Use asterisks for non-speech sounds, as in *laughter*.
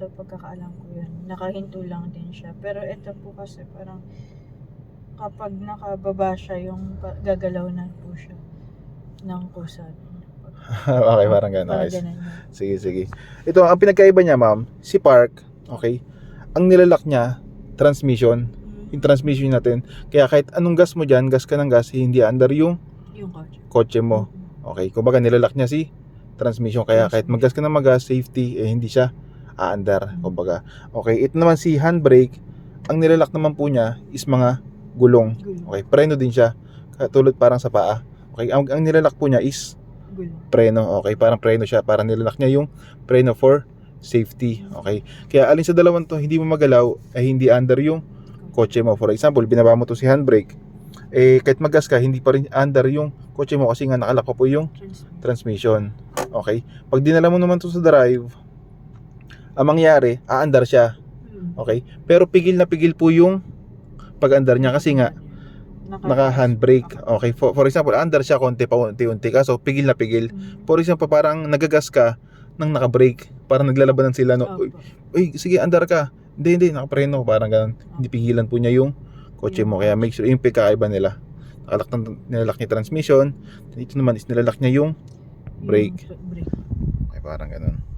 sa pagkakaalam ko yun. Nakahinto lang din siya. Pero ito po kasi parang kapag nakababa siya yung gagalaw na po siya ng kusa. *laughs* okay, parang gano'n. Parang ganun. Sige, sige. Ito, ang pinagkaiba niya, ma'am, si Park, okay, ang nilalak niya, transmission, Mm, yung transmission natin. Kaya kahit anong gas mo dyan, gas ka ng gas, hindi under yung Yung kotse. kotse mo. Okay, kumbaga nilalak niya si transmission. Kaya kahit maggas ka ng magas, safety, eh hindi siya aandar. Kumbaga. Okay, ito naman si handbrake, ang nilalak naman po niya is mga gulong. Gulo. Okay, preno din siya. Katulad parang sa paa. Okay, ang, ang nilalak po niya is preno. Okay, parang preno siya. Parang nilalak niya yung preno for safety. Okay. Kaya alin sa dalawang to, hindi mo magalaw, ay hindi under yung kotse mo. For example, binaba mo to si handbrake. Eh, kahit magas ka, hindi pa rin under yung kotse mo kasi nga nakalak po yung transmission. Okay? Pag dinala mo naman to sa drive, ang mangyari, aandar siya. Mm. Okay? Pero pigil na pigil po yung pag-andar niya kasi nga naka-handbrake. Okay? For, for example, andar siya konti pa unti-unti kaso pigil na pigil. Mm. For example, parang nagagas ka nang naka-brake. Parang naglalabanan sila no. Uy, uy, sige, andar ka. Hindi, hindi, nakapreno. Parang ganun. Hindi pigilan po niya yung kotse mo. Kaya make sure yung pagkakaiba nila. Nakalak ng, nilalak niya transmission. Ito naman is nilalak niya yung brake. Yung brake. Okay, parang ganun.